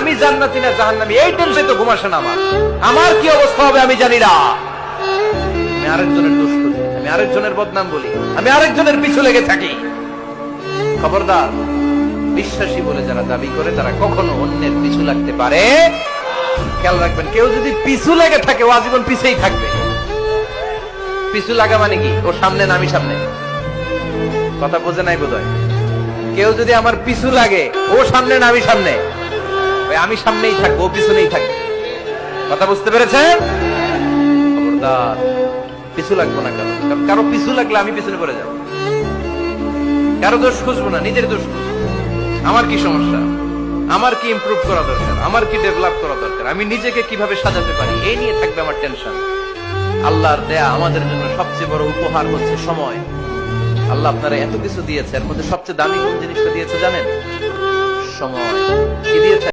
আমি জান্নাতি না জাহান্নামি, এই টেনশনে তো ঘুমাসে না আমার। আমার কি অবস্থা হবে আমি জানি না। আমি আরেকজনের দোষ করি, আমি আরেকজনের বদনাম বলি, আমি আরেকজনের পিছু লেগে থাকি। খবরদার, বিশ্বাসী বলে যারা দাবি করে, তারা কখনো অন্যের পিছু লাগতে পারে। খেয়াল রাখবেন, কেউ যদি পিছু লেগে থাকে, ও আজীবন পিছেই থাকবে। পিছু লাগা মানে কি? ও সামনে না আমি সামনে? কথা বোঝে নাই বোধ কেউ যদি আমার পিছু লাগে, ও সামনে না আমি সামনে? আমি সামনেই থাকব পিছনেই থাকব। কথা বুঝতে পেরেছেন? পিছু লাগবো না কারও কারণ কারও পিছু লাগলে আমি পিছনে পড়ে যাব। কারও দোষ খুঁজবো না, নিজের দোষ খুঁজবো। আমার কি সমস্যা? আমার কি ইমপ্রুভ করা দরকার? আমার কি ডেভেলপ করা দরকার? আমি নিজেকে কীভাবে সাজাতে পারি? এই নিয়ে থাকবে আমার টেনশন আল্লাহর দেয়া আমাদের জন্য সবচেয়ে বড় উপহার হচ্ছে সময়। আল্লাহ আপনারা এত কিছু দিয়েছে, এর মধ্যে সবচেয়ে দামি কোন জিনিসটা দিয়েছে জানেন? সময়।